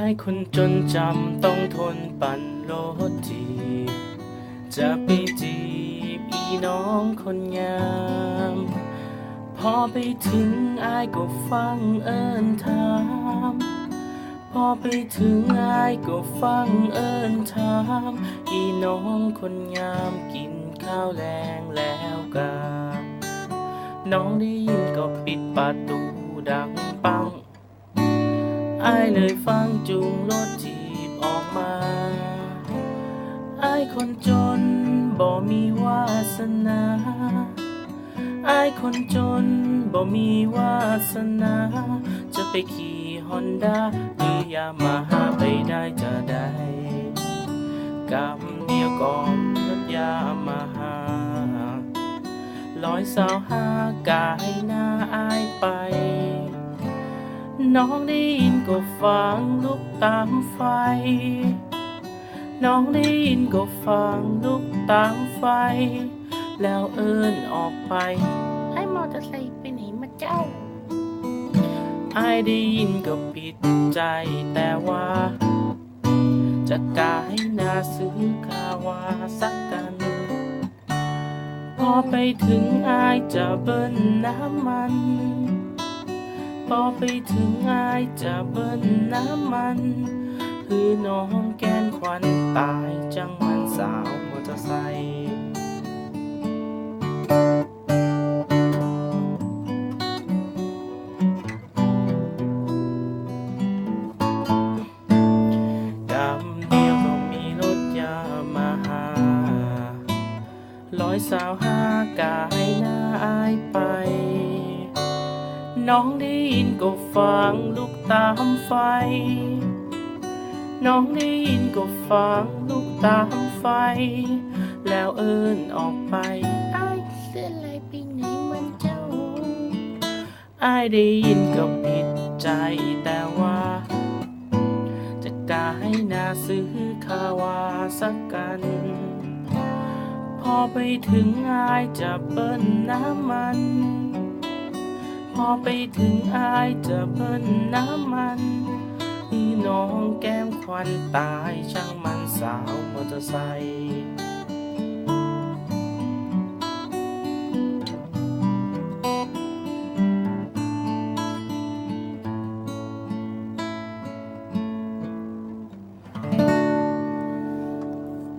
ายคนจนจำต้องทนปั่นรถจีบจะไปจีบอีน้องคนงาม พอไปถึงอายก็ฟังเอิญถาม พอไปถึงอายก็ฟังเอิญถาม อีน้องคนงามกินข้าวแรงแล้วกาน้องได้ยินก็ปิดประตูดังปัง อายเลยฟังจูงรถจีบออกมาอายคนจนบ่มีวาสนาอายคนจนบ่มีวาสนา จะไปขี่ฮอนด้าหรือยามาฮ่าไปได้จะได้กำเดียวกองรถยามาฮ่าร้อยสาวห้ากายหน้าอายไป น้องได้ยินก็ฟังลุกตามไฟ น้องได้ยินก็ฟังลุกตามไฟ แล้วเอิ้นออกไปไอ้มอเตอร์ไซค์ไปไหนมาเจ้าไอายได้ยินก็ปิดใจแต่ว่า จะกายนาซื้อคาวาสักกัน พอไปถึงอายจะเบิ้ลน้ำมัน พอไปถึงอายจะเบิ้ลน้ำมัน คือน้องแกนควันตายจังมันสาวมอเตอร์ไซค์กำเดียวก็มีรถยามาหาร้อยสาวห้ากายหน้าอายไป น้องได้ยินก็ฟังลุกตามไฟ น้องได้ยินก็ฟังลุกตามไฟ แล้วเอิ้นออกไปไอ้เสื้อลายไปไหนมันเจ้าไอายได้ยินก็ผิดใจแต่ว่า จะกายนาซื้อคาวาสักกัน พอไปถึงอายจะเปิ้ลน้ำมัน พอไปถึงอายจะเบิ้ลน้ำมันนี่น้องแก้มควันตายช่างมันสาวมอเตอร์ไซค์